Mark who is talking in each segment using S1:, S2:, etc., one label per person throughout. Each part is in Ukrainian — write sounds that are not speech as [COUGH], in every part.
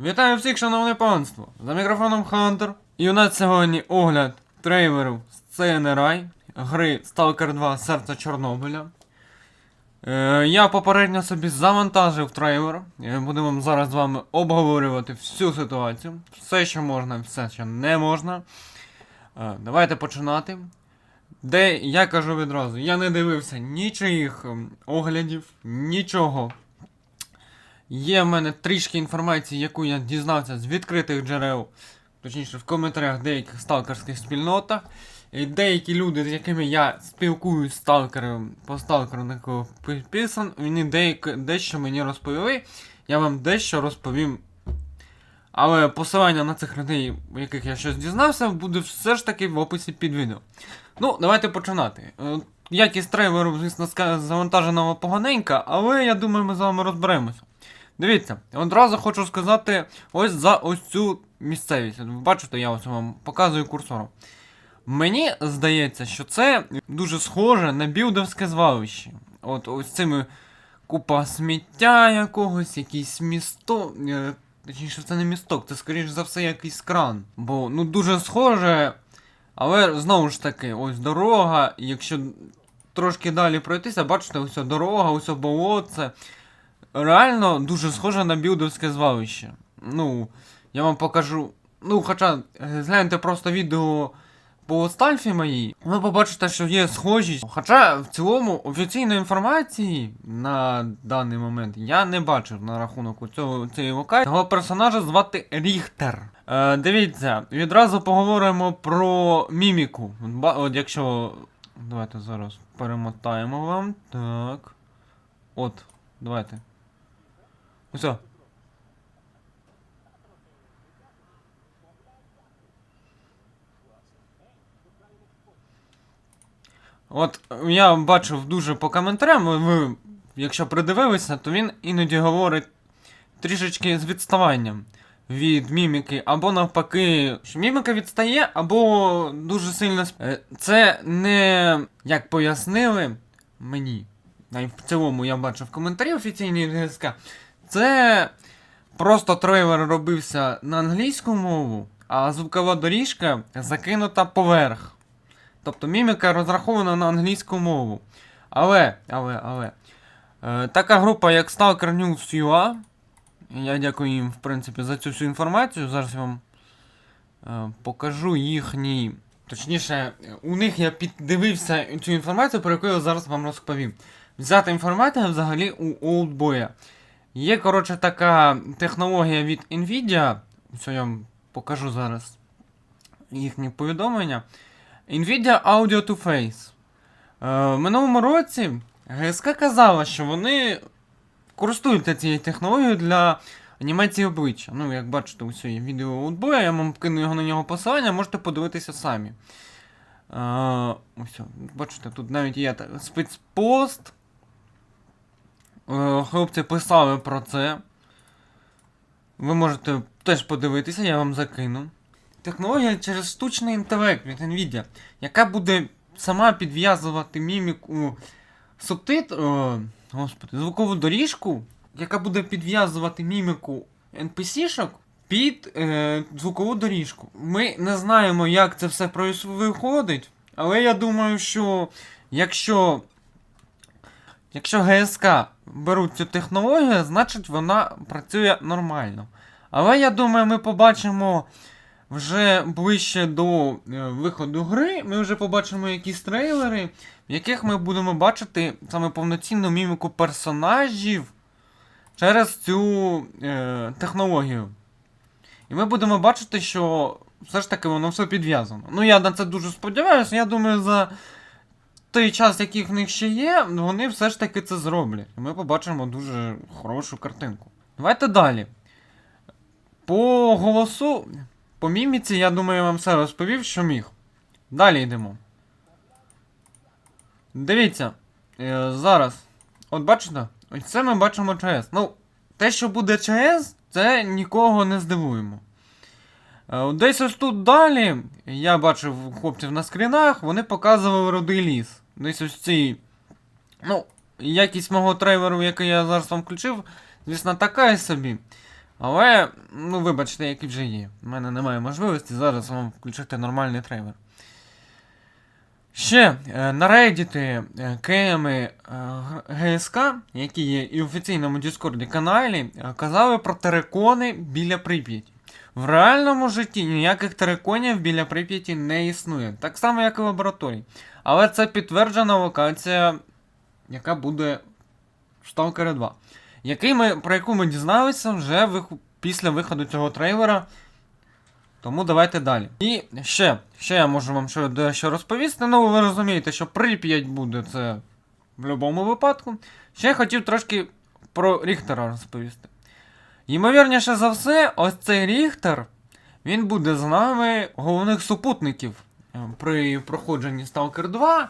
S1: Вітаю всіх, шановне панство! За мікрофоном Хантер. І у нас сьогодні огляд трейлерів з CNRI, гри Stalker 2 Серце Чорнобиля. Е, я попередньо собі завантажив трейлер. Е, Будемо зараз з вами обговорювати всю ситуацію. Все, що можна, все, що не можна. Е, давайте починати. Де я кажу відразу, я не дивився нічиїх ем, оглядів, нічого. Є в мене трішки інформації, яку я дізнався з відкритих джерел, точніше в коментарях деяких сталкерських спільнотах. І деякі люди, з якими я спілкуюсь сталкером по сталкеру, на кого підписан, вони деякі, дещо мені розповіли. Я вам дещо розповім. Але посилання на цих людей, яких я щось дізнався, буде все ж таки в описі під відео. Ну, давайте починати. Е, Якість трейлеру, звісно, завантаженого поганенька, але я думаю, ми з вами розберемося. Дивіться, одразу хочу сказати ось за ось цю місцевість. Ви бачите, я ось вам показую курсором. Мені здається, що це дуже схоже на білдовське звалище. От ось цими купа сміття якогось, якийсь місто. е, Точніше, це не місток, це скоріш за все якийсь кран. Бо ну дуже схоже. Але знову ж таки, ось дорога, якщо трошки далі пройтися, бачите, ось дорога, ось болотце. Реально дуже схоже на білдовське звалище. Ну, я вам покажу. Ну, хоча, е, гляньте просто відео по стальфі моїй, ви побачите, що є схожість. Хоча в цілому офіційної інформації на даний момент я не бачив на рахунок цього цієї локації. Цього персонажа звати Ріхтер. Е, дивіться, відразу поговоримо про міміку. От якщо. Давайте зараз перемотаємо вам. Так. От, давайте. Все. От я бачив дуже по коментарям, ви, якщо придивилися, то він іноді говорить трішечки з відставанням від міміки, або навпаки, що міміка відстає, або дуже сильно. сп- Е, Це не як пояснили мені. В цілому я бачив коментарі офіційні ДСК. Це просто трейлер робився на англійську мову, а звукова доріжка закинута поверх. Тобто міміка розрахована на англійську мову. Але, але, але. Е, така група, як Stalker News UA, я дякую їм, в принципі, за цю всю інформацію. Зараз я вам е, покажу їхній. Точніше, у них я піддивився цю інформацію, про яку я зараз вам розповім. Взята інформація взагалі у Олдбоя. Є, коротше, така технологія від Nvidia. Що я вам покажу зараз їхні повідомлення. Nvidia Audio to Face. Е, в минулому році ГСК казала, що вони користуються цією технологією для анімації обличчя. Ну, як бачите, ось є відео аутбоя, я вам кину його на нього посилання, можете подивитися самі. Е, ось, бачите, тут навіть є спецпост. Е, хлопці писали про це. Ви можете теж подивитися, я вам закину. Технологія через штучний інтелект від Nvidia, яка буде сама підв'язувати міміку субтит... о, господи, звукову доріжку, яка буде підв'язувати міміку NPC-шок під е, звукову доріжку. Ми не знаємо, як це все виходить, але я думаю, що якщо, якщо ГСК беруть цю технологію, значить вона працює нормально. Але я думаю, ми побачимо вже ближче до е, виходу гри, ми вже побачимо якісь трейлери, в яких ми будемо бачити саме повноцінну міміку персонажів через цю е, технологію. І ми будемо бачити, що все ж таки воно все підв'язано. Ну, я на це дуже сподіваюся, я думаю, за той час, який в них ще є, вони все ж таки це зроблять. Ми побачимо дуже хорошу картинку. Давайте далі. По голосу. По міміці, я думаю, я вам все розповів, що міг. Далі йдемо. Дивіться. Е, зараз. От бачите? Ось це ми бачимо ЧС. Ну, те, що буде ЧС, це нікого не здивуємо. Е, десь ось тут далі. Я бачив хлопців на скрінах, вони показували родий ліс. Десь ось ці. Ну, якість мого трейлеру, який я зараз вам включив, звісно, така собі. Але, ну вибачте, які вже є. У мене немає можливості зараз вам включити нормальний трейлер. Ще е, на Reddit е, КМи е, ГСК, які є і в офіційному Діскорді каналі, казали про терикони біля Прип'яті. В реальному житті ніяких териконів біля Прип'яті не існує. Так само, як і в лабораторії. Але це підтверджена локація, яка буде в Stalker 2. Який ми, про яку ми дізналися вже вих- після виходу цього трейлера. Тому давайте далі. І ще, ще я можу вам що, дещо розповісти. Ну, ви розумієте, що Прип'ять буде це в будь-якому випадку. Ще я хотів трошки про Ріхтера розповісти. Ймовірніше за все, ось цей Ріхтер, він буде з нами головних супутників е, при проходженні Stalker 2.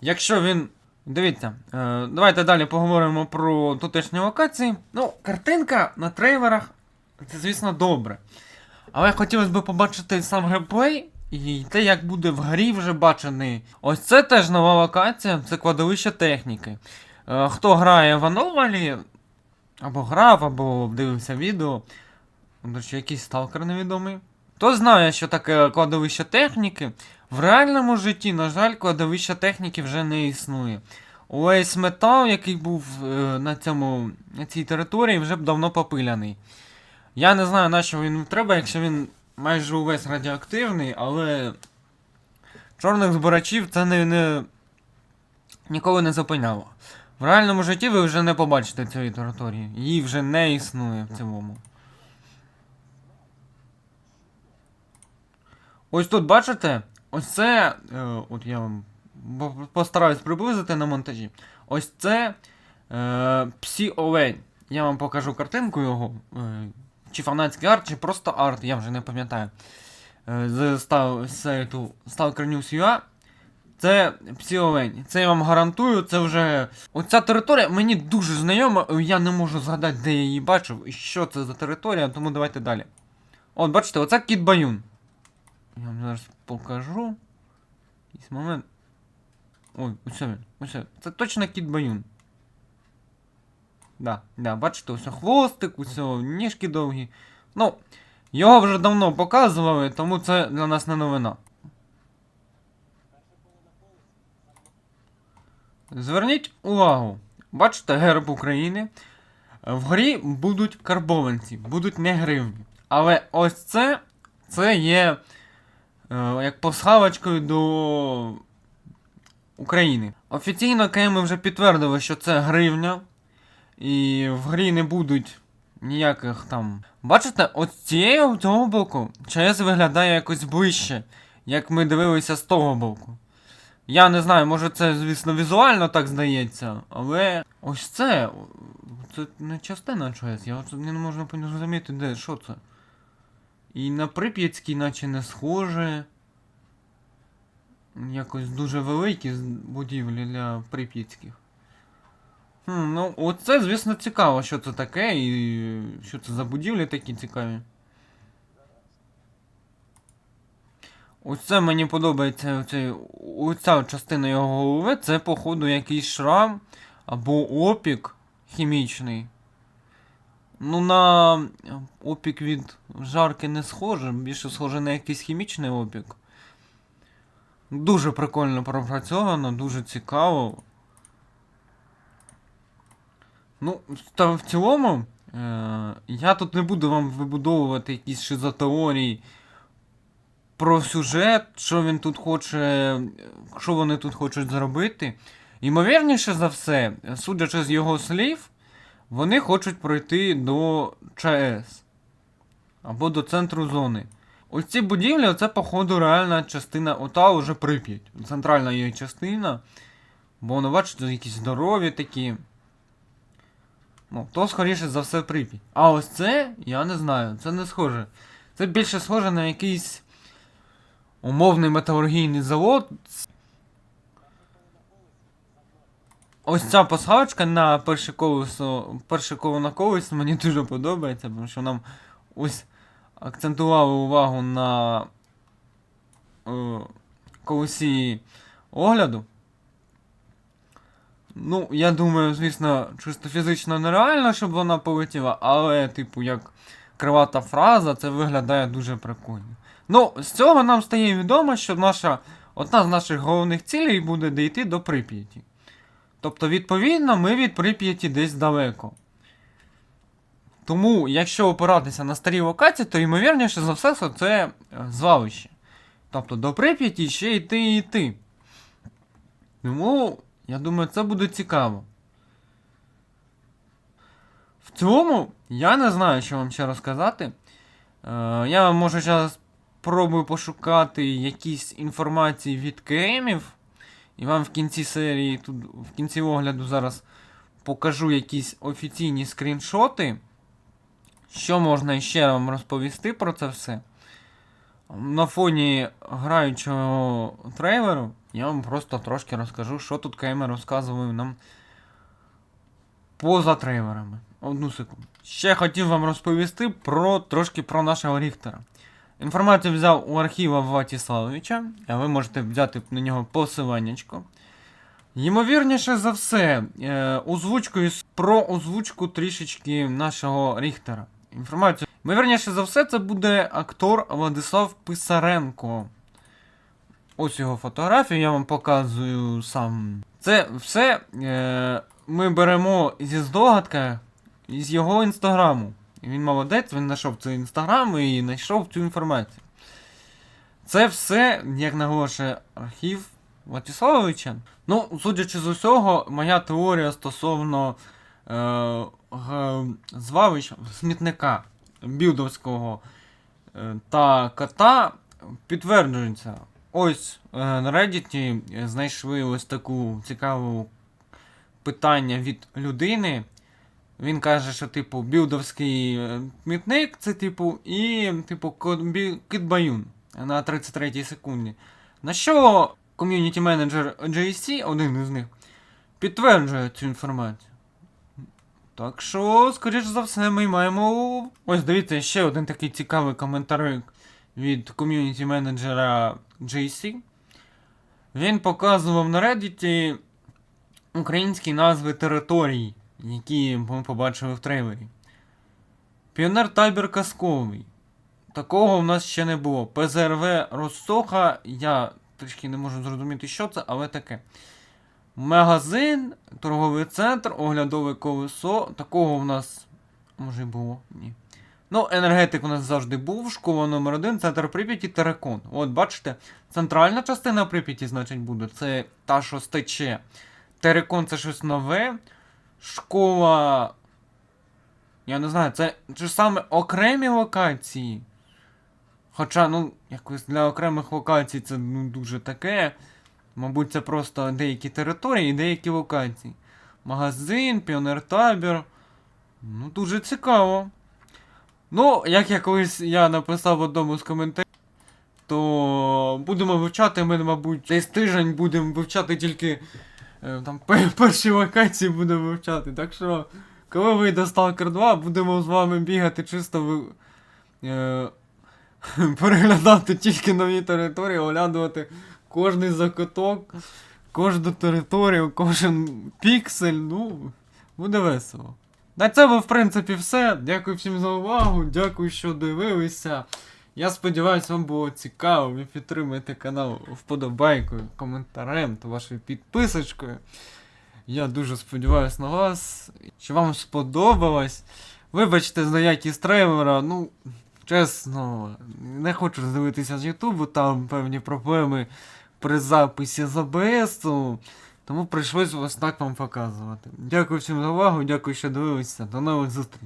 S1: Якщо він. Дивіться, е, давайте далі поговоримо про тутешні локації. Ну, картинка на трейлерах, це, звісно, добре. Але хотілося б побачити сам геймплей і те, як буде в грі вже бачений. Ось це теж нова локація, це кладовище техніки. Е, хто грає в Аномалі, або грав, або дивився відео, до речі, якийсь сталкер невідомий. Хто знає, що таке кладовище техніки, в реальному житті, на жаль, кладовища техніки вже не існує. Увесь метал, який був е, на, цьому, на цій території, вже б давно попиляний. Я не знаю, на що він треба, якщо він майже увесь радіоактивний, але чорних збирачів це не, не... ніколи не зупиняло. В реальному житті ви вже не побачите цієї території. Її вже не існує в цілому. Ось тут бачите, ось це. Е, от я вам постараюсь приблизити на монтажі. Ось це е, Псі Олень. Я вам покажу картинку його. Е, чи фанатський арт, чи просто арт, я вже не пам'ятаю. Е, з, став, сайту Stalker News.ua. Це Псі Олень. Це я вам гарантую, це вже. Оця територія мені дуже знайома, я не можу згадати, де я її бачив і що це за територія, тому давайте далі. От, бачите, оце Кіт Баюн. Я вам зараз покажу. Якийсь момент. Ой, ось він, ось. Це точно Кіт Баюн. Да, да, бачите, ось хвостик, ось ніжки довгі. Ну, його вже давно показували, тому це для нас не новина. Зверніть увагу, бачите герб України. В грі будуть карбованці, будуть не гривні. Але ось це, це є е, як пасхалочкою до України. Офіційно КМ вже підтвердили, що це гривня. І в грі не будуть ніяких там. Bачите, от з цієї цього боку ЧС виглядає якось ближче, як ми дивилися з того боку. Я не знаю, може це, звісно, візуально так здається, але ось це. Це не частина ЧС, я не можу зрозуміти, де, що це. І на Прип'ятській наче не схоже. Якось дуже великі будівлі для прип'ятських. Хм, ну, оце, звісно, цікаво, що це таке і що це за будівлі такі цікаві. Оце мені подобається оцей, оця частина його голови, це, походу, якийсь шрам або опік хімічний. Ну, на опік від жарки не схоже, більше схоже на якийсь хімічний опік. Дуже прикольно пропрацьовано, дуже цікаво. Ну, та в цілому, е, я тут не буду вам вибудовувати якісь шизотеорії про сюжет, що він тут хоче, що вони тут хочуть зробити. Ймовірніше за все, судячи з його слів, вони хочуть пройти до ЧАЕС або до центру зони. Ось ці будівлі, це, походу, реальна частина ота уже Прип'ять. Центральна її частина. Бо воно, бачите, якісь здорові такі. Ну, то скоріше за все Прип'ять. А ось це, я не знаю, це не схоже. Це більше схоже на якийсь умовний металургійний завод. Ось ця пасхалочка на перше колесо, перше коло на колесо мені дуже подобається, тому що нам ось акцентували увагу на е, колесі огляду. Ну, я думаю, звісно, чисто фізично нереально, щоб вона полетіла, але, типу, як кривата фраза, це виглядає дуже прикольно. Ну, з цього нам стає відомо, що наша, одна з наших головних цілей буде дійти до Прип'яті. Тобто, відповідно, ми від Прип'яті десь далеко. Тому, якщо опиратися на старі локації, то ймовірніше за все, це е, звалище. Тобто до Прип'яті ще йти і йти. Тому, я думаю, це буде цікаво. В цьому я не знаю, що вам ще розказати. Е, я може зараз спробую пошукати якісь інформації від КМів. І вам в кінці серії, тут в кінці огляду зараз покажу якісь офіційні скріншоти. Що можна ще вам розповісти про це все? На фоні граючого трейлеру я вам просто трошки розкажу, що тут КМ розказували нам поза трейлерами. Одну секунду. Ще хотів вам розповісти про трошки про нашого Ріхтера. Інформацію взяв у архіва Ватіславовича, а ви можете взяти на нього посиланнячко. Ймовірніше за все, е, озвучкою про озвучку трішечки нашого Ріхтера. Інформацію. Ймовірніше за все, це буде актор Владислав Писаренко. Ось його фотографію, я вам показую сам. Це все е, ми беремо зі здогадки з його інстаграму. Він молодець, він знайшов цей інстаграм і знайшов цю інформацію. Це все, як наголошує архів Владиславовича. Ну, судячи з усього, моя теорія стосовно е, г, звалища смітника білдовського е, та кота підтверджується. Ось е, на Reddit знайшли ось таку цікаву питання від людини. Він каже, що, типу, білдовський е, смітник, це, типу, і, типу, кот- бі- кит Баюн на 33 секунді. На що ком'юніті менеджер JC, один із них, підтверджує цю інформацію. Так що, скоріш за все, ми маємо. Ось дивіться, ще один такий цікавий коментар від ком'юніті менеджера JC. Він показував на Reddit українські назви територій, які ми побачили в трейлері. Піонер табір казковий. Такого в нас ще не було. ПЗРВ Росоха, я трішки не можу зрозуміти, що це, але таке. Магазин, торговий центр, оглядове колесо. Такого в нас. Може було? Ні. Ну, енергетик у нас завжди був. Школа номер 1 центр Прип'яті, Терекон. От, бачите, центральна частина Прип'яті, значить, буде. Це та, що стече. Терекон це щось нове. Школа. Я не знаю, це чи саме окремі локації. Хоча, ну, якось для окремих локацій це ну, дуже таке. Мабуть, це просто деякі території і деякі локації. Магазин, піонер-табір. Ну, дуже цікаво. Ну, як я колись я написав в одному з коментарів, то будемо вивчати, ми, мабуть, десь тиждень будемо вивчати тільки там [LAUGHS] перші локації будемо вивчати. Так що, коли вийде Stalker 2, будемо з вами бігати чисто е, [LAUGHS] переглядати тільки нові території, оглядувати кожний закуток, кожну територію, кожен піксель, ну, буде весело. На цьому, в принципі, все. Дякую всім за увагу. Дякую, що дивилися. Я сподіваюся, вам було цікаво. Ви підтримуєте канал вподобайкою, коментарем та вашою підписочкою. Я дуже сподіваюся на вас, що вам сподобалось. Вибачте за якість трейлера, ну, чесно, не хочу дивитися з Ютубу, там певні проблеми при записі з ОБС. Тому прийшлось ось так вам показувати. Дякую всім за увагу, дякую, що дивилися. До нових зустрічей.